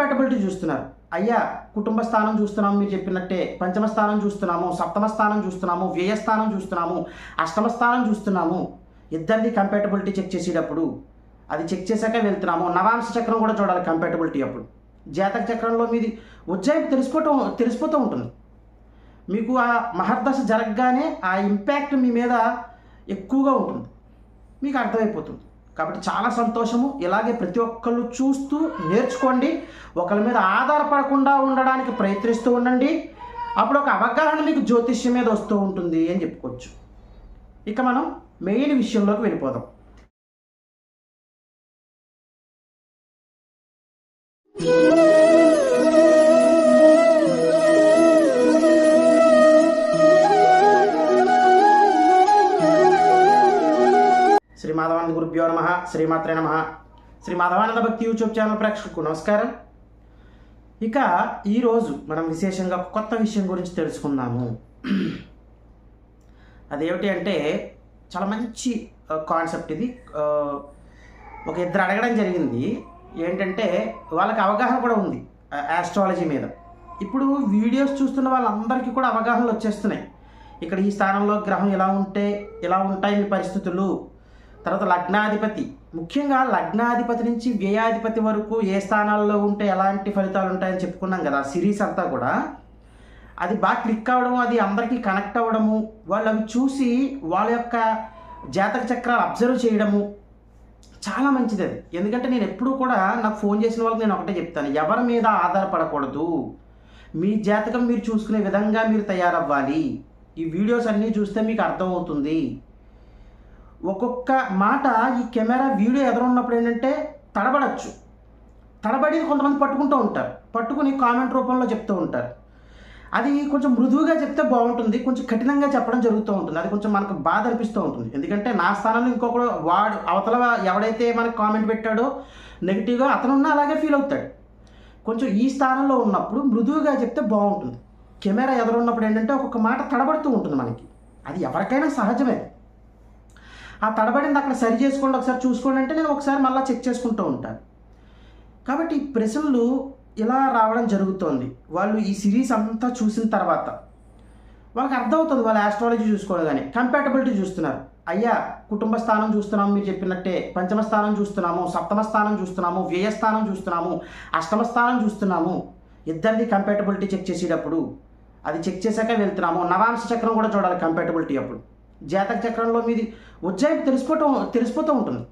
Compatibility చూస్తున్నారు. అయ్యా కుటుంబ స్థానం చూస్తున్నాము మీరు చెప్పినట్టే. పంచమ స్థానం చూస్తున్నాము సప్తమ స్థానం చూస్తున్నాము వ్యయస్థానం చూస్తున్నాము అష్టమ స్థానం చూస్తున్నాము. ఇద్దరిది కంపాటబిలిటీ చెక్ చేసేటప్పుడు అది చెక్ చేశాక వెళ్తున్నాము. నవాంశ చక్రం కూడా చూడాలి కంపాటబిలిటీ అప్పుడు. జాతక చక్రంలో మీది ఉజ్జాయింపు తెలిసిపోవటం తెలిసిపోతూ ఉంటుంది. మీకు ఆ మహర్దశ జరగగానే ఆ ఇంపాక్ట్ మీ మీద ఎక్కువగా ఉంటుంది. మీకు అర్థమైపోతుంది. కాబట్టి చాలా సంతోషము. ఇలాగే ప్రతి ఒక్కళ్ళు చూస్తూ నేర్చుకోండి. ఒకరి మీద ఆధారపడకుండా ఉండడానికి ప్రయత్నిస్తూ ఉండండి. అప్పుడు ఒక అవగాహన మీకు జ్యోతిష్యం మీద వస్తూ ఉంటుంది అని చెప్పుకోవచ్చు. ఇక మనం మెయిన్ విషయంలోకి వెళ్ళిపోదాం. Yeah. మాధవానంద గురుభ్యో నమ. శ్రీమాత్రే నమ. శ్రీ మాధవానంద భక్తి యూట్యూబ్ ఛానల్ ప్రేక్షకులకు నమస్కారం. ఇక ఈరోజు మనం విశేషంగా కొత్త విషయం గురించి తెలుసుకుందాము. అదేమిటి అంటే చాలా మంచి కాన్సెప్ట్ ఇది. ఒక ఇద్దరు అడగడం జరిగింది. ఏంటంటే వాళ్ళకి అవగాహన కూడా ఉంది యాస్ట్రాలజీ మీద. ఇప్పుడు వీడియోస్ చూస్తున్న వాళ్ళందరికీ కూడా అవగాహనలు వచ్చేస్తున్నాయి. ఇక్కడ ఈ స్థానంలో గ్రహం ఎలా ఉంటే ఎలా ఉంటాయి మీ పరిస్థితులు. తర్వాత లగ్నాధిపతి. ముఖ్యంగా లగ్నాధిపతి నుంచి వ్యయాధిపతి వరకు ఏ స్థానాల్లో ఉంటే ఎలాంటి ఫలితాలు ఉంటాయని చెప్పుకున్నాం కదా సిరీస్ అంతా కూడా. అది బాగా క్లిక్ అవ్వడం అది అందరికీ కనెక్ట్ అవ్వడము వాళ్ళు అవి చూసి వాళ్ళ యొక్క జాతక చక్రాలు అబ్జర్వ్ చేయడము చాలా మంచిది అది. ఎందుకంటే నేను ఎప్పుడూ కూడా నాకు ఫోన్ చేసిన వాళ్ళకి నేను ఒకటే చెప్తాను ఎవరి మీద ఆధారపడకూడదు. మీ జాతకం మీరు చూసుకునే విధంగా మీరు తయారవ్వాలి. ఈ వీడియోస్ అన్నీ చూస్తే మీకు అర్థమవుతుంది. ఒక్కొక్క మాట ఈ కెమెరా వీడియో ఎదురున్నప్పుడు ఏంటంటే తడబడచ్చు. తడబడి కొంతమంది పట్టుకుంటూ ఉంటారు. పట్టుకుని కామెంట్ రూపంలో చెప్తూ ఉంటారు. అది కొంచెం మృదువుగా చెప్తే బాగుంటుంది. కొంచెం కఠినంగా చెప్పడం జరుగుతూ ఉంటుంది. అది కొంచెం మనకు బాధ అనిపిస్తూ ఉంటుంది. ఎందుకంటే నా స్థానంలో ఇంకొకడు వాడు అవతల ఎవడైతే మనకు కామెంట్ పెట్టాడో నెగిటివ్గా అతనున్నా అలాగే ఫీల్ అవుతాడు. కొంచెం ఈ స్థానంలో ఉన్నప్పుడు మృదువుగా చెప్తే బాగుంటుంది. కెమెరా ఎదురున్నప్పుడు ఏంటంటే ఒక్కొక్క మాట తడబడుతూ ఉంటుంది మనకి. అది ఎవరికైనా సహజమే. ఆ తడబడింది అక్కడ సరి చేసుకోండి ఒకసారి చూసుకోండి అంటే నేను ఒకసారి మళ్ళీ చెక్ చేసుకుంటూ ఉంటాను. కాబట్టి ప్రశ్నలు ఇలా రావడం జరుగుతోంది. వాళ్ళు ఈ సిరీస్ అంతా చూసిన తర్వాత వాళ్ళకి అర్థమవుతుంది వాళ్ళు ఆస్ట్రాలజీ కానీ. కంపాటబిలిటీ చూస్తున్నారు. అయ్యా కుటుంబ స్థానం చూస్తున్నాము మీరు చెప్పినట్టే. పంచమ స్థానం చూస్తున్నాము సప్తమ స్థానం చూస్తున్నాము వ్యయస్థానం చూస్తున్నాము అష్టమ స్థానం చూస్తున్నాము. ఇద్దరిది కంపాటబిలిటీ చెక్ చేసేటప్పుడు అది చెక్ చేశాక వెళ్తున్నాము. నవాంశ చక్రం కూడా చూడాలి కంపాటబిలిటీ అప్పుడు. జాతక చక్రంలో మీది ఉజ్జాయింపు తెలిసిపోవటం తెలిసిపోతూ ఉంటుంది.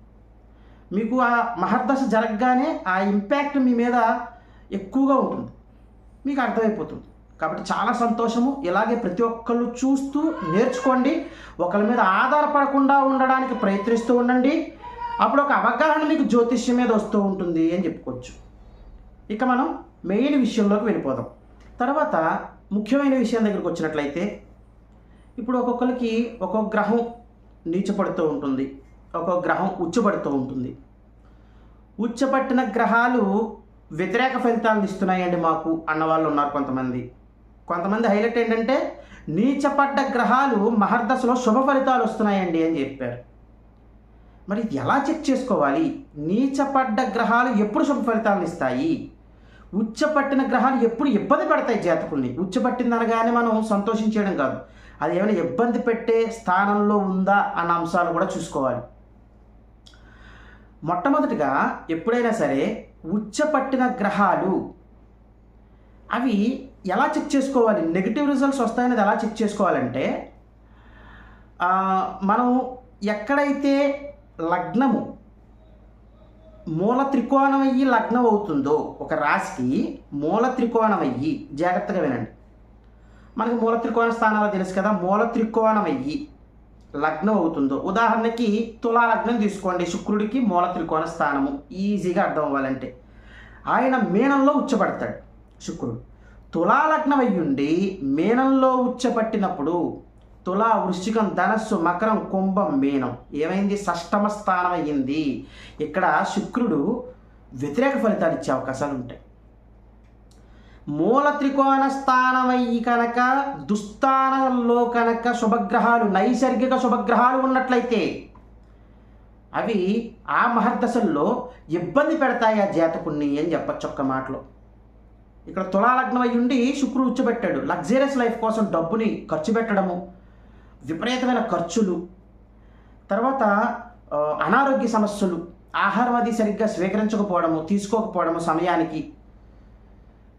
మీకు ఆ మహర్దశ జరగగానే ఆ ఇంపాక్ట్ మీ మీద ఎక్కువగా ఉంటుంది. మీకు అర్థమైపోతుంది. కాబట్టి చాలా సంతోషము. ఇలాగే ప్రతి ఒక్కళ్ళు చూస్తూ నేర్చుకోండి. ఒకరి మీద ఆధారపడకుండా ఉండడానికి ప్రయత్నిస్తూ ఉండండి. అప్పుడు ఒక అవగాహన మీకు జ్యోతిష్యం మీద వస్తూ ఉంటుంది అని చెప్పుకోవచ్చు. ఇక మనం మెయిన్ విషయంలోకి వెళ్ళిపోదాం. తర్వాత ముఖ్యమైన విషయం దగ్గరికి వచ్చినట్లయితే ఇప్పుడు ఒక్కొక్కరికి ఒక్కొక్క గ్రహం నీచపడుతూ ఉంటుంది ఒక్కొక్క గ్రహం ఉచ్చపడుతూ ఉంటుంది. ఉచ్చపట్టిన గ్రహాలు వ్యతిరేక ఫలితాలను ఇస్తున్నాయండి మాకు అన్నవాళ్ళు ఉన్నారు కొంతమంది. కొంతమంది హైలైట్ ఏంటంటే నీచపడ్డ గ్రహాలు మహర్దశలో శుభ ఫలితాలు వస్తున్నాయండి అని చెప్పారు. మరి ఎలా చెక్ చేసుకోవాలి? నీచపడ్డ గ్రహాలు ఎప్పుడు శుభ ఫలితాలను ఇస్తాయి? ఉచ్చపట్టిన గ్రహాలు ఎప్పుడు ఇబ్బంది పెడతాయి జాతకుల్ని? ఉచ్చపట్టింది అనగానే మనం సంతోషించడం కాదు. అది ఏమైనా ఇబ్బంది పెట్టే స్థానంలో ఉందా అన్న అంశాలు కూడా చూసుకోవాలి. మొట్టమొదటిగా ఎప్పుడైనా సరే ఉచ్చపట్టిన గ్రహాలు అవి ఎలా చెక్ చేసుకోవాలి? నెగిటివ్ రిజల్ట్స్ వస్తాయనేది ఎలా చెక్ చేసుకోవాలంటే మనం ఎక్కడైతే లగ్నము మూల త్రికోణం అయ్యి లగ్నం అవుతుందో ఒక రాశికి మూల త్రికోణం అయ్యి జాగ్రత్తగా వినండి. మనకి మూల త్రికోణ స్థానాలు తెలుసు కదా. మూల త్రికోణం అయ్యి లగ్నం అవుతుందో. ఉదాహరణకి తులా లగ్నం తీసుకోండి. శుక్రుడికి మూల త్రికోణ స్థానము. ఈజీగా అర్థం అవ్వాలంటే. ఆయన మీనంలో ఉచ్చపడతాడు శుక్రుడు. తులా లగ్నం అయ్యుండి మీనంలో ఉచ్చపట్టినప్పుడు తులా వృశ్చికం ధనస్సు మకరం కుంభం మీనం. ఏమైంది? షష్టమ స్థానం అయ్యింది. ఇక్కడ శుక్రుడు వ్యతిరేక ఫలితాలు ఇచ్చే అవకాశాలు ఉంటాయి. మూల త్రికోణ స్థానమయ్యి కనుక దుస్థానంలో కనుక శుభగ్రహాలు నైసర్గిక శుభగ్రహాలు ఉన్నట్లయితే అవి ఆ మహర్దశల్లో ఇబ్బంది పెడతాయి ఆ జాతకుణ్ణి అని చెప్పచ్చు ఒక్క మాటలో. ఇక్కడ తులాలగ్నం అయి ఉండి శుక్రుడు ఉచ్చబెట్టాడు. లగ్జరియస్ లైఫ్ కోసం డబ్బుని ఖర్చు పెట్టడము విపరీతమైన ఖర్చులు తర్వాత అనారోగ్య సమస్యలు ఆహారం అది సరిగ్గా స్వీకరించకపోవడము తీసుకోకపోవడము సమయానికి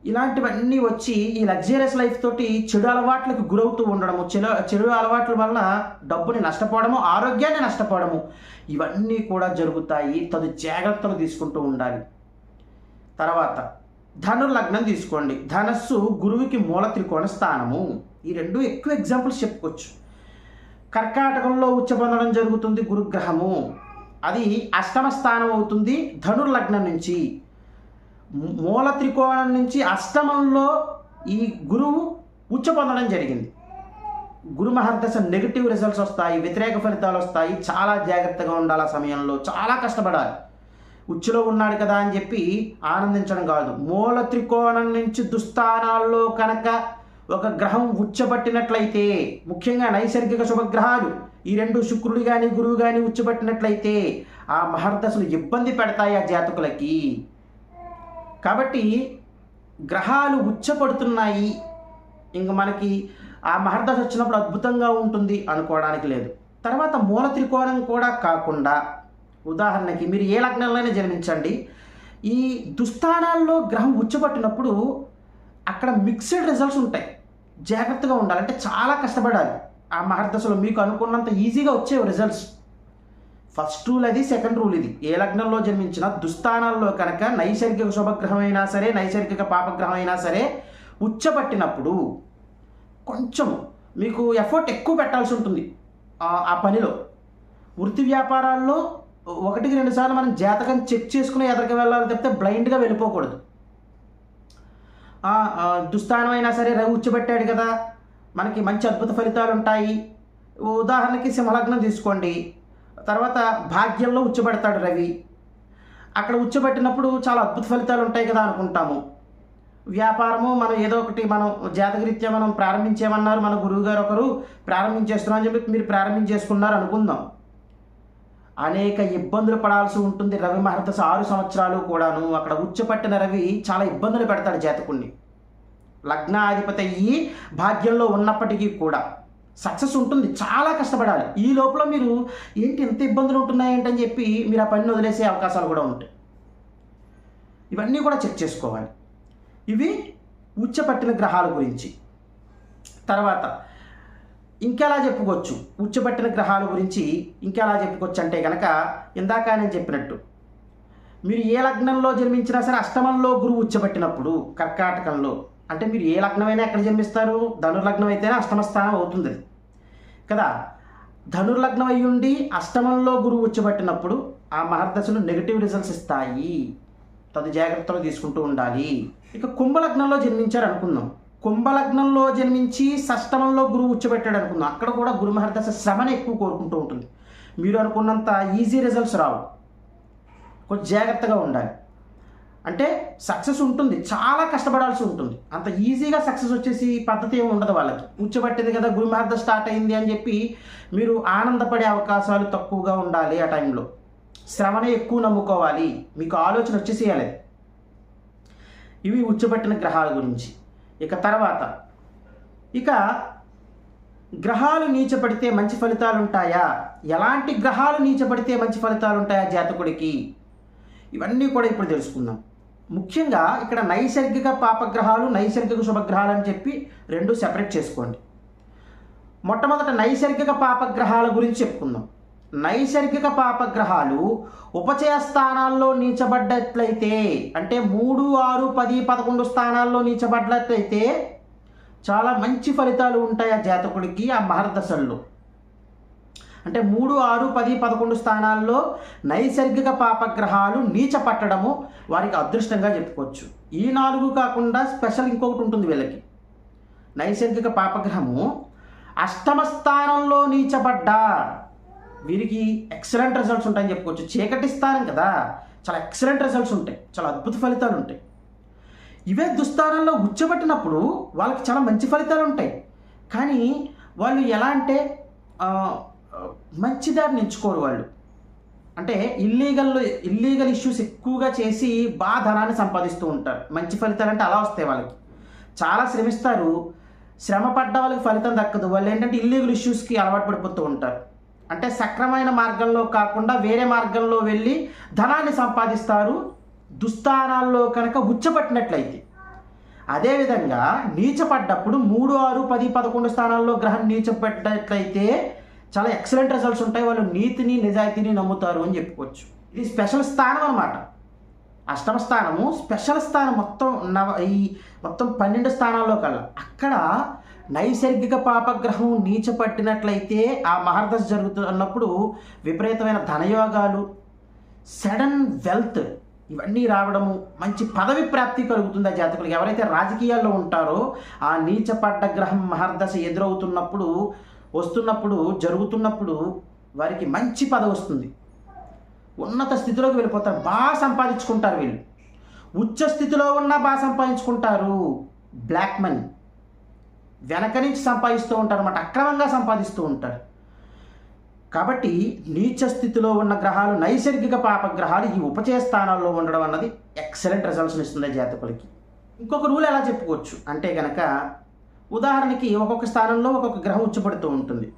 ఇలాంటివన్నీ వచ్చి ఈ లగ్జరియస్ లైఫ్ తోటి చెడు అలవాట్లకు గురవుతూ ఉండడము చెడు చెడు అలవాట్ల వలన డబ్బుని నష్టపోవడము ఆరోగ్యాన్ని నష్టపోవడము ఇవన్నీ కూడా జరుగుతాయి. తదు జాగ్రత్తలు తీసుకుంటూ ఉండాలి. తర్వాత ధనుర్లగ్నం తీసుకోండి. ధనస్సు గురువుకి మూల త్రికోణ స్థానము. ఈ రెండు ఎక్కువ ఎగ్జాంపుల్స్ చెప్పుకోవచ్చు. కర్కాటకంలో ఉచ్చ పొందడం జరుగుతుంది గురుగ్రహము. అది అష్టమ స్థానం అవుతుంది ధనుర్లగ్నం నుంచి. మూల త్రికోణం నుంచి అష్టమంలో ఈ గురువు ఉచ్చ పొందడం జరిగింది. గురు మహర్దశ నెగిటివ్ రిజల్ట్స్ వస్తాయి వ్యతిరేక ఫలితాలు వస్తాయి చాలా జాగ్రత్తగా ఉండాలి ఆ సమయంలో చాలా కష్టపడాలి. ఉచ్చులో ఉన్నాడు కదా అని చెప్పి ఆనందించడం కాదు. మూల త్రికోణం నుంచి దుస్థానాల్లో కనుక ఒక గ్రహం ఉచ్చబట్టినట్లయితే ముఖ్యంగా నైసర్గిక శుభగ్రహాలు ఈ రెండు శుక్రుడు కానీ గురువు కానీ ఉచ్చబట్టినట్లయితే ఆ మహర్దశలు ఇబ్బంది పెడతాయి ఆ జాతకులకి. కాబట్టి గ్రహాలు ఉచ్చపడుతున్నాయి. ఇంక మనకి ఆ మహర్దశ వచ్చినప్పుడు అద్భుతంగా ఉంటుంది అనుకోవడానికి లేదు. తర్వాత మూల త్రికోణం కూడా కాకుండా ఉదాహరణకి మీరు ఏ లగ్నంలోనే జన్మించండి. ఈ దుస్థానాల్లో గ్రహం ఉచ్చబట్టినప్పుడు అక్కడ మిక్స్డ్ రిజల్ట్స్ ఉంటాయి. జాగ్రత్తగా ఉండాలి. అంటే చాలా కష్టపడాలి. ఆ మహర్దశలో మీకు అనుకున్నంత ఈజీగా వచ్చే రిజల్ట్స్ ఫస్ట్ రూల్ అది సెకండ్ రూల్ ఇది. ఏ లగ్నంలో జన్మించిన దుస్థానాల్లో కనుక నైసర్గిక శుభగ్రహం అయినా సరే నైసర్గిక పాపగ్రహం అయినా సరే ఉచ్చబట్టినప్పుడు కొంచెం మీకు ఎఫర్ట్ ఎక్కువ పెట్టాల్సి ఉంటుంది ఆ- పనిలో. వృత్తి వ్యాపారాల్లో ఒకటికి రెండు సార్లు మనం జాతకం చెక్ చేసుకుని ఎదరికి వెళ్ళాలి తప్పితే బ్లైండ్గా వెళ్ళిపోకూడదు. దుస్థానం అయినా సరే రవి ఉచ్చబెట్టాడు కదా మనకి మంచి అద్భుత ఫలితాలు ఉంటాయి ఉదాహరణకి సింహలగ్నం తీసుకోండి. తర్వాత భాగ్యంలో ఉచ్చబెడతాడు రవి. అక్కడ ఉచ్చబెట్టినప్పుడు చాలా అద్భుత ఫలితాలు ఉంటాయి కదా అనుకుంటాము. వ్యాపారము మనం ఏదో ఒకటి మనం జాతకరీత్యా మనం ప్రారంభించేమన్నారు మన గురువు గారు ఒకరు ప్రారంభించేస్తున్నాం అని చెప్పి మీరు ప్రారంభించేసుకున్నారు అనుకుందాం. అనేక ఇబ్బందులు పడాల్సి ఉంటుంది రవి మహర్దశ ఆరు సంవత్సరాలు కూడాను. అక్కడ ఉచ్చపట్టిన రవి చాలా ఇబ్బందులు పెడతాడు జాతకుణ్ణి. లగ్నాధిపతి అయ్యి భాగ్యంలో ఉన్నప్పటికీ కూడా. సక్సెస్ ఉంటుంది చాలా కష్టపడాలి. ఈ లోపల మీరు ఏంటి ఎంత ఇబ్బందులు ఉంటున్నాయేంటని చెప్పి మీరు ఆ పనిని వదిలేసే అవకాశాలు కూడా ఉంటాయి. ఇవన్నీ కూడా చెక్ చేసుకోవాలి. ఇవి ఉచ్చపట్టిన గ్రహాల గురించి. తర్వాత ఇంకెలా చెప్పుకోవచ్చు? ఉచ్చబట్టిన గ్రహాల గురించి ఇంకెలా చెప్పుకోవచ్చు అంటే కనుక ఇందాక నేను చెప్పినట్టు మీరు ఏ లగ్నంలో జన్మించినా సరే అష్టమంలో గురువు ఉచ్చబట్టినప్పుడు కర్కాటకంలో అంటే మీరు ఏ లగ్నమైనా ఎక్కడ జన్మిస్తారు? ధనుర్లగ్నం అయితేనే అష్టమ స్థానం అవుతుంది. అది. కదా? ధనుర్లగ్నం అయ్యుండి ఉండి అష్టమంలో గురువు వచ్చిబట్టినప్పుడు ఆ మహర్దశలు నెగిటివ్ రిజల్ట్స్ ఇస్తాయి. తదు జాగ్రత్తలు తీసుకుంటూ ఉండాలి. ఇక కుంభలగ్నంలో జన్మించారు అనుకుందాం కుంభలగ్నంలో జన్మించి షష్టమంలో గురువు ఉచ్చబెట్టాడు అనుకుందాం అక్కడ కూడా గురు మహర్దశ శ్రమని ఎక్కువ కోరుకుంటూ ఉంటుంది. మీరు అనుకున్నంత ఈజీ రిజల్ట్స్ రావు. కొంచెం జాగ్రత్తగా ఉండాలి. అంటే సక్సెస్ ఉంటుంది చాలా కష్టపడాల్సి ఉంటుంది. అంత ఈజీగా సక్సెస్ వచ్చేసి పద్ధతి ఏమి ఉండదు వాళ్ళకి. ఉచ్చబట్టింది కదా గురు స్టార్ట్ అయింది అని చెప్పి మీరు ఆనందపడే అవకాశాలు తక్కువగా ఉండాలి ఆ టైంలో. శ్రమనే ఎక్కువ నమ్ముకోవాలి. మీకు ఆలోచన వచ్చేసేయాలి. ఇవి ఉచ్చబట్టిన గ్రహాల గురించి. ఇక తర్వాత ఇక గ్రహాలు నీచపడితే మంచి ఫలితాలు ఉంటాయా ఎలాంటి గ్రహాలు నీచపడితే మంచి ఫలితాలు ఉంటాయా జాతకుడికి? ఇవన్నీ కూడా ఇప్పుడు తెలుసుకుందాం. ముఖ్యంగా ఇక్కడ నైసర్గిక పాపగ్రహాలు నైసర్గిక శుభగ్రహాలు అని చెప్పి రెండు సెపరేట్ చేసుకోండి. మొట్టమొదట నైసర్గిక పాపగ్రహాల గురించి చెప్పుకుందాం. నైసర్గిక పాపగ్రహాలు ఉపచయ స్థానాల్లో నీచబడ్డట్లయితే అంటే మూడు ఆరు పది పదకొండు స్థానాల్లో నీచబడ్డట్లయితే చాలా మంచి ఫలితాలు ఉంటాయి ఆ జాతకుడికి ఆ మహర్దశల్లో. అంటే మూడు ఆరు పది పదకొండు స్థానాల్లో నైసర్గిక పాపగ్రహాలు నీచ పట్టడము వారికి అదృష్టంగా చెప్పుకోవచ్చు. ఈ నాలుగు కాకుండా స్పెషల్ ఇంకొకటి ఉంటుంది వీళ్ళకి. నైసర్గిక పాపగ్రహము అష్టమ స్థానంలో నీచబడ్డా వీరికి ఎక్సలెంట్ రిజల్ట్స్ ఉంటాయని చెప్పుకోవచ్చు. చీకటి స్థానం కదా చాలా ఎక్సలెంట్ రిజల్ట్స్ ఉంటాయి. చాలా అద్భుత ఫలితాలు ఉంటాయి. ఇవే దుస్థానంలో ఉచ్చబట్టినప్పుడు వాళ్ళకి చాలా మంచి ఫలితాలు ఉంటాయి. కానీ వాళ్ళు ఎలా అంటే మంచి దారిని ఎంచుకోరు వాళ్ళు. అంటే ఇల్లీగల్లో ఇల్లీగల్ ఇష్యూస్ ఎక్కువగా చేసి బాగా ధనాన్ని సంపాదిస్తూ ఉంటారు. మంచి ఫలితాలు అంటే అలా వస్తాయి వాళ్ళకి. చాలా శ్రమిస్తారు. శ్రమ పడ్డ వాళ్ళకి ఫలితం దక్కదు. వాళ్ళు ఏంటంటే ఇల్లీగల్ ఇష్యూస్కి అలవాటు పడిపోతూ ఉంటారు. అంటే సక్రమైన మార్గంలో కాకుండా వేరే మార్గంలో వెళ్ళి ధనాన్ని సంపాదిస్తారు. దుస్థానాల్లో కనుక ఉచ్చపట్టినట్లయితే. అదేవిధంగా నీచపడ్డప్పుడు మూడు ఆరు పది పదకొండు స్థానాల్లో గ్రహం నీచపడ్డట్లయితే చాలా ఎక్సలెంట్ రిజల్ట్స్ ఉంటాయి. వాళ్ళు నీతిని నిజాయితీని నమ్ముతారు అని చెప్పుకోవచ్చు. ఇది స్పెషల్ స్థానం అన్నమాట. అష్టమ స్థానము స్పెషల్ స్థానం మొత్తం నవ ఈ మొత్తం పన్నెండు స్థానాల్లో కల్లా. అక్కడ నైసర్గిక పాపగ్రహం నీచపట్టినట్లయితే ఆ మహర్దశ జరుగుతున్నప్పుడు విపరీతమైన ధనయోగాలు సడన్ వెల్త్ ఇవన్నీ రావడము మంచి పదవి ప్రాప్తి కలుగుతుంది ఆ జాతకులకు. ఎవరైతే రాజకీయాల్లో ఉంటారో ఆ నీచపడ్డ గ్రహం మహర్దశ ఎదురవుతున్నప్పుడు వస్తున్నప్పుడు జరుగుతున్నప్పుడు వారికి మంచి పదవి వస్తుంది. ఉన్నత స్థితిలోకి వెళ్ళిపోతారు. బాగా సంపాదించుకుంటారు వీళ్ళు. ఉచ్చ స్థితిలో ఉన్నా బాగా సంపాదించుకుంటారు. బ్లాక్ మనీ వెనక నుంచి సంపాదిస్తూ ఉంటారు అన్నమాట. అక్రమంగా సంపాదిస్తూ ఉంటారు. కాబట్టి నీచ స్థితిలో ఉన్న గ్రహాలు నైసర్గిక పాప గ్రహాలు ఈ ఉపచయ స్థానాల్లో ఉండడం అన్నది ఎక్సలెంట్ రిజల్ట్స్ని ఇస్తుంది జాతకులకి. ఇంకొక రూల్ ఎలా చెప్పుకోవచ్చు? అంటే కనుక ఉదాహరణకి ఒక్కొక్క స్థానంలో ఒక్కొక్క గ్రహం ఉచ్చపడుతూ ఉంటుంది.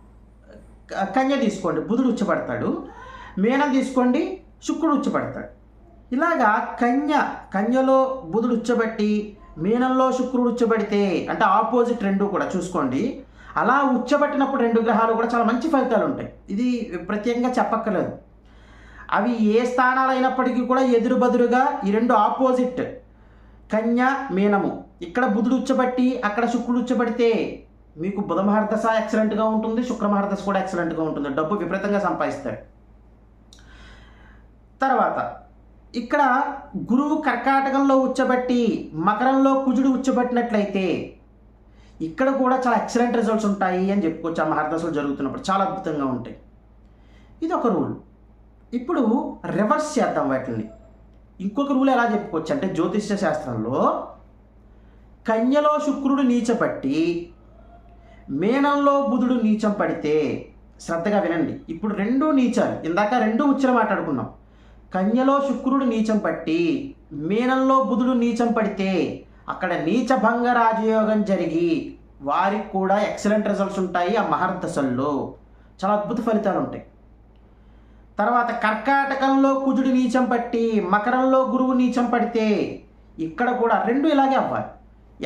కన్య తీసుకోండి బుధుడు ఉచ్చపడతాడు. మేనం తీసుకోండి శుక్రుడు ఉచ్చపడతాడు. ఇలాగా కన్య కన్యలో బుధుడు ఉచ్చబట్టి మీనంలో శుక్రుడు ఉచ్చబడితే అంటే ఆపోజిట్ రెండు కూడా చూసుకోండి. అలా ఉచ్చబట్టినప్పుడు రెండు గ్రహాలు కూడా చాలా మంచి ఫలితాలు ఉంటాయి. ఇది ప్రత్యేకంగా చెప్పక్కర్లేదు. అవి ఏ స్థానాలు అయినప్పటికీ కూడా ఎదురు బదురుగా ఈ రెండు ఆపోజిట్ కన్య మీనము ఇక్కడ బుధుడు ఉచ్చబట్టి అక్కడ శుక్రుడు ఉచ్చబడితే మీకు బుధ మహర్దశ ఎక్సలెంట్గా ఉంటుంది శుక్ర మహర్దశ కూడా ఎక్సలెంట్గా ఉంటుంది. డబ్బు విపరీతంగా సంపాదిస్తాడు తర్వాత ఇక్కడ గురువు కర్కాటకంలో ఉచ్చబట్టి మకరంలో కుజుడు ఉచ్చబట్టినట్లయితే ఇక్కడ కూడా చాలా ఎక్సలెంట్ రిజల్ట్స్ ఉంటాయి అని చెప్పుకోవచ్చు ఆ మహర్దశలు జరుగుతున్నప్పుడు. చాలా అద్భుతంగా ఉంటాయి. ఇది ఒక రూల్ ఇప్పుడు రివర్స్ చేద్దాం వాటిని. ఇంకొక రూల్ ఎలా చెప్పుకోవచ్చు అంటే జ్యోతిష్య శాస్త్రంలో కన్యలో శుక్రుడు నీచపట్టి మేనంలో బుధుడు నీచం పడితే శ్రద్ధగా వినండి. ఇప్పుడు రెండు నీచాలు. ఇందాక రెండు ఉచ్చలు మాట్లాడుకున్నాం. కన్యలో శుక్రుడు నీచం పట్టి మీనంలో బుధుడు నీచం పడితే అక్కడ నీచభంగ రాజయోగం జరిగి వారికి కూడా ఎక్సలెంట్ రిజల్ట్స్ ఉంటాయి ఆ మహర్దశల్లో. చాలా అద్భుత ఫలితాలు ఉంటాయి. తర్వాత కర్కాటకంలో కుజుడు నీచం పట్టి మకరంలో గురువు నీచం పడితే ఇక్కడ కూడా రెండు ఇలాగే అవ్వాలి.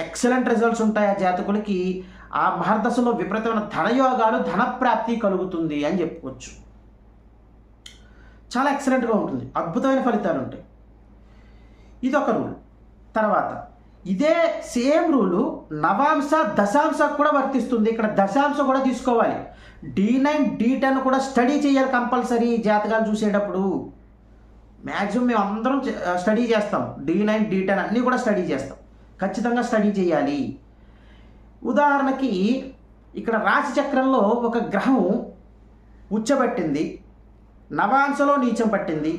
ఎక్సలెంట్ రిజల్ట్స్ ఉంటాయి ఆ జాతకులకి. ఆ మహర్దశలో విపరీతమైన ధనయోగాలు ధనప్రాప్తి కలుగుతుంది అని చెప్పుకోవచ్చు. చాలా ఎక్సలెంట్గా ఉంటుంది. అద్భుతమైన ఫలితాలు ఉంటాయి. ఇది ఒక రూల్ తర్వాత ఇదే సేమ్ రూలు నవాంశ దశాంశ కూడా వర్తిస్తుంది. ఇక్కడ దశాంశ కూడా తీసుకోవాలి. డి నైన్ డి టెన్ కూడా స్టడీ చేయాలి కంపల్సరీ జాతకాలు చూసేటప్పుడు. మ్యాక్సిమం మేము అందరం స్టడీ చేస్తాం. డి నైన్ డి టెన్ అన్నీ కూడా స్టడీ చేస్తాం. ఖచ్చితంగా స్టడీ చేయాలి. ఉదాహరణకి ఇక్కడ రాశి చక్రంలో ఒక గ్రహం ఉచ్చబట్టింది. నవాంశలో నీచం పట్టింది.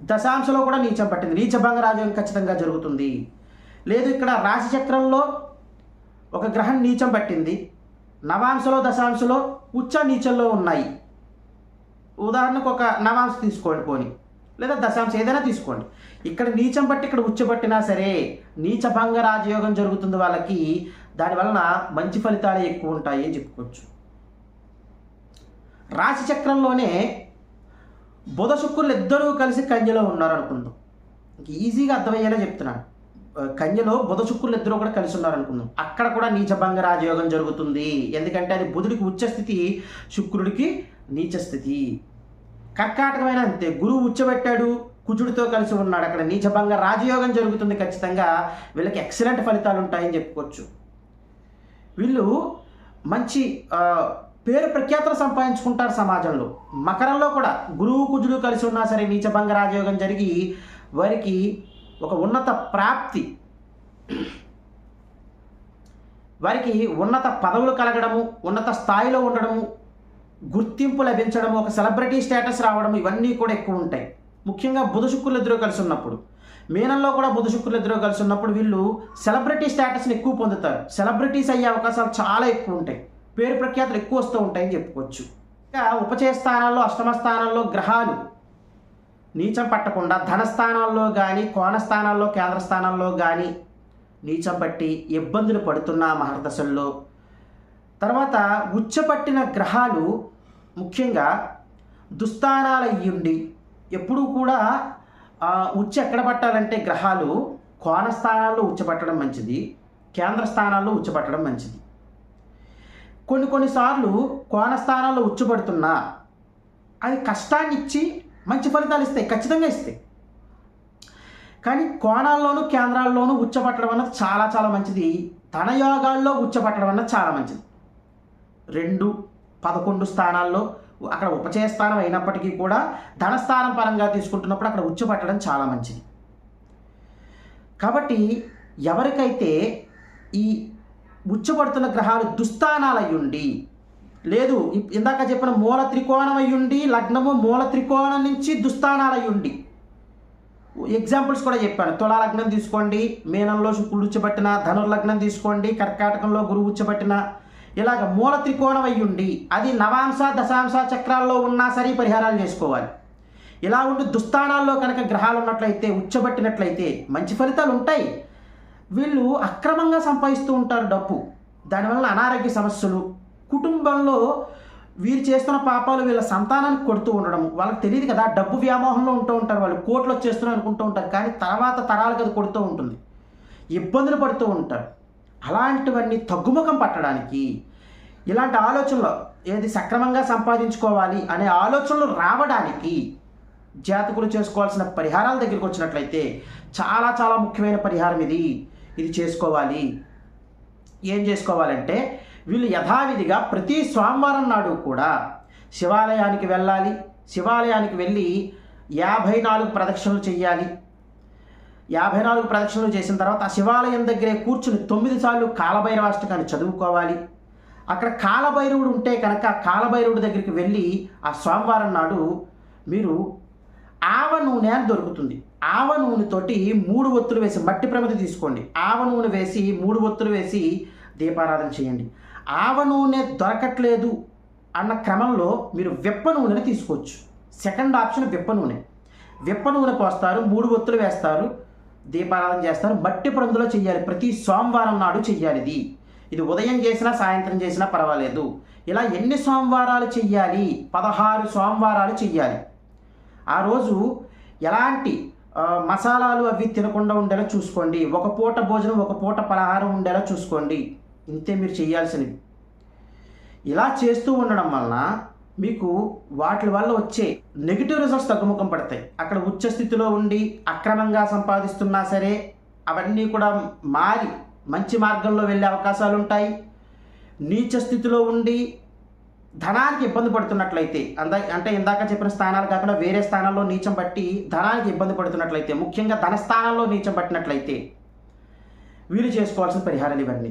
దశాంశలో కూడా నీచం పట్టింది. నీచభంగ రాజ్యం ఖచ్చితంగా జరుగుతుంది. లేదు ఇక్కడ రాశి చక్రంలో ఒక గ్రహం నీచం పట్టింది. నవాంశలో దశాంశలో ఉచ్చ నీచంలో ఉన్నాయి. ఉదాహరణకు ఒక నవాంశ తీసుకోండి పోని. లేదా దశాంశం ఏదైనా తీసుకోండి. ఇక్కడ నీచం బట్టి ఇక్కడ ఉచ్చబట్టినా సరే నీచభంగ రాజయోగం జరుగుతుంది వాళ్ళకి. దాని వలన మంచి ఫలితాలు ఎక్కువ ఉంటాయి అని చెప్పుకోవచ్చు. రాశి చక్రంలోనే బుధ శుక్రులు ఇద్దరూ కలిసి కన్యలో ఉన్నారు అనుకుందాం ఇంక ఈజీగా అర్థమయ్యేలా చెప్తున్నాను. కన్యలో బుధ శుక్రులు ఇద్దరు కూడా కలిసి ఉన్నారు అనుకుందాం అక్కడ కూడా నీచభంగ రాజయోగం జరుగుతుంది. ఎందుకంటే అది బుధుడికి ఉచ్చ స్థితి శుక్రుడికి నీచ స్థితి. కర్కాటకమైన అంతే. గురువు ఉచ్చబెట్టాడు కుజుడితో కలిసి ఉన్నాడు. అక్కడ నీచభంగా రాజయోగం జరుగుతుంది ఖచ్చితంగా. వీళ్ళకి ఎక్సలెంట్ ఫలితాలు ఉంటాయని చెప్పుకోవచ్చు. వీళ్ళు మంచి పేరు ప్రఖ్యాతలు సంపాదించుకుంటారు సమాజంలో. మకరంలో కూడా గురువు కుజుడు కలిసి ఉన్నా సరే నీచభంగ రాజయోగం జరిగి వారికి ఒక ఉన్నత ప్రాప్తి. వారికి ఉన్నత పదవులు కలగడము ఉన్నత స్థాయిలో ఉండడము గుర్తింపు లభించడం ఒక సెలబ్రిటీ స్టేటస్ రావడం ఇవన్నీ కూడా ఎక్కువ ఉంటాయి. ముఖ్యంగా బుధ శుక్రులు ఇద్దరు కలిసి ఉన్నప్పుడు. మీనంలో కూడా బుధ శుక్రులు ఇద్దరు కలిసి ఉన్నప్పుడు వీళ్ళు సెలబ్రిటీ స్టేటస్ని ఎక్కువ పొందుతారు. సెలబ్రిటీస్ అయ్యే అవకాశాలు చాలా ఎక్కువ ఉంటాయి. పేరు ప్రఖ్యాతులు ఎక్కువ వస్తూ ఉంటాయని చెప్పుకోవచ్చు. ఇంకా ఉపచయ స్థానాల్లో అష్టమ స్థానాల్లో గ్రహాలు. నీచం పట్టకుండా ధనస్థానాల్లో కానీ కోణస్థానాల్లో కేంద్ర స్థానాల్లో కానీ నీచం పట్టి ఇబ్బందులు పడుతున్న మహర్దశల్లో. తర్వాత ఉచ్చపట్టిన గ్రహాలు ముఖ్యంగా దుస్థానాలు అయ్యుండి ఎప్పుడూ కూడా ఉచ్చ ఎక్కడ పట్టాలంటే గ్రహాలు కోణ స్థానాల్లో ఉచ్చపట్టడం మంచిది కేంద్ర స్థానాల్లో ఉచ్చపట్టడం మంచిది. కొన్ని కొన్నిసార్లు కోణ స్థానాల్లో ఉచ్చపడుతున్నా అది కష్టాన్ని ఇచ్చి మంచి ఫలితాలు ఇస్తాయి ఖచ్చితంగా ఇస్తాయి. కానీ కోణాల్లోనూ కేంద్రాల్లోనూ ఉచ్చపట్టడం అన్నది చాలా చాలా మంచిది. తన యోగాల్లో ఉచ్చపట్టడం అన్నది చాలా మంచిది. రెండు పదకొండు స్థానాల్లో అక్కడ ఉపచయ స్థానం అయినప్పటికీ కూడా ధనస్థానం పరంగా తీసుకుంటున్నప్పుడు అక్కడ ఉచ్చపట్టడం చాలా మంచిది. కాబట్టి ఎవరికైతే ఈ ఉచ్చపడుతున్న గ్రహాలు దుస్థానాలు అయ్యుండి లేదు ఇప్- ఇందాక చెప్పిన మూల త్రికోణం అయ్యుండి లగ్నము మూల త్రికోణం నుంచి దుస్థానాలు అయ్యుండి ఎగ్జాంపుల్స్ కూడా చెప్పాను. తులా లగ్నం తీసుకోండి మీనంలో శుక్రుడు ఉచ్చబట్టిన ధనుర్లగ్నం తీసుకోండి కర్కాటకంలో గురువు ఉచ్చబట్టిన ఇలాగ మూల త్రికోణం అయ్యుండి అది నవాంశ దశాంశ చక్రాల్లో ఉన్నా సరే పరిహారాలు చేసుకోవాలి. ఇలా ఉండి దుస్థానాల్లో కనుక గ్రహాలు ఉన్నట్లయితే ఉచ్చబట్టినట్లయితే మంచి ఫలితాలు ఉంటాయి. వీళ్ళు అక్రమంగా సంపాదిస్తూ ఉంటారు డబ్బు. దానివల్ల అనారోగ్య సమస్యలు కుటుంబంలో వీరు చేస్తున్న పాపాలు వీళ్ళ సంతానానికి కొడుతూ ఉండడం వాళ్ళకి తెలియదు కదా డబ్బు వ్యామోహంలో ఉంటూ ఉంటారు వాళ్ళు కోట్లు వచ్చేస్తున్నారు అనుకుంటూ ఉంటారు. కానీ తర్వాత తరాలకు అది కొడుతూ ఉంటుంది. ఇబ్బందులు పడుతూ ఉంటారు. అలాంటివన్నీ తగ్గుముఖం పట్టడానికి ఇలాంటి ఆలోచనలు ఏది సక్రమంగా సంపాదించుకోవాలి అనే ఆలోచనలు రావడానికి జాతకులు చేసుకోవాల్సిన పరిహారాల దగ్గరికి వచ్చినట్లయితే చాలా చాలా ముఖ్యమైన పరిహారం ఇది. ఇది చేసుకోవాలి. ఏం చేసుకోవాలంటే వీళ్ళు యథావిధిగా ప్రతి సోమవారం నాడు కూడా శివాలయానికి వెళ్ళాలి. శివాలయానికి వెళ్ళి యాభై నాలుగు ప్రదక్షిణలు చేయాలి యాభై నాలుగు ప్రదక్షిణలు చేసిన తర్వాత ఆ శివాలయం దగ్గరే కూర్చుని తొమ్మిది సార్లు కాలభైరవాష్టకాన్ని చదువుకోవాలి. అక్కడ కాలభైరవుడు ఉంటే కనుక కాలభైరవుడి దగ్గరికి వెళ్ళి ఆ సోమవారం నాడు మీరు ఆవ నూనె అని దొరుకుతుంది. ఆవ నూనెతోటి మూడు ఒత్తులు వేసి మట్టి ప్రమిద తీసుకోండి. ఆవ నూనె వేసి మూడు ఒత్తులు వేసి దీపారాధన చేయండి. ఆవ నూనె దొరకట్లేదు అన్న క్రమంలో మీరు వెప్ప నూనెని తీసుకోవచ్చు. సెకండ్ ఆప్షన్ వెప్ప నూనె. వెప్ప నూనె పోస్తారు మూడు ఒత్తులు వేస్తారు. దీపారాధన చేస్తారు. మట్టి ప్రమిదలో చెయ్యాలి. ప్రతి సోమవారం నాడు చెయ్యాలి ఇది. ఇది ఉదయం చేసినా సాయంత్రం చేసినా పర్వాలేదు. ఇలా ఎన్ని సోమవారాలు చెయ్యాలి? పదహారు సోమవారాలు చెయ్యాలి. ఆ రోజు ఎలాంటి మసాలాలు అవి తినకుండా ఉండేలా చూసుకోండి. ఒక పూట భోజనం ఒక పూట పలహారం ఉండేలా చూసుకోండి. ఇంతే మీరు చేయాల్సినవి ఇలా చేస్తూ ఉండడం వలన మీకు వాటి వల్ల వచ్చే నెగిటివ్ రిజల్ట్స్ తగ్గుముఖం పడతాయి. అక్కడ ఉచ్చ స్థితిలో ఉండి అక్రమంగా సంపాదిస్తున్నా సరే అవన్నీ కూడా మారి మంచి మార్గంలో వెళ్ళే అవకాశాలు ఉంటాయి. నీచ స్థితిలో ఉండి ధనానికి ఇబ్బంది పడుతున్నట్లయితే అంద అంటే ఇందాక చెప్పిన స్థానాలు కాకుండా వేరే స్థానాల్లో నీచం పట్టి ధనానికి ఇబ్బంది పడుతున్నట్లయితే ముఖ్యంగా ధన స్థానాల్లో నీచం పట్టినట్లయితే వీరు చేసుకోవాల్సిన పరిహారాలు ఇవన్నీ.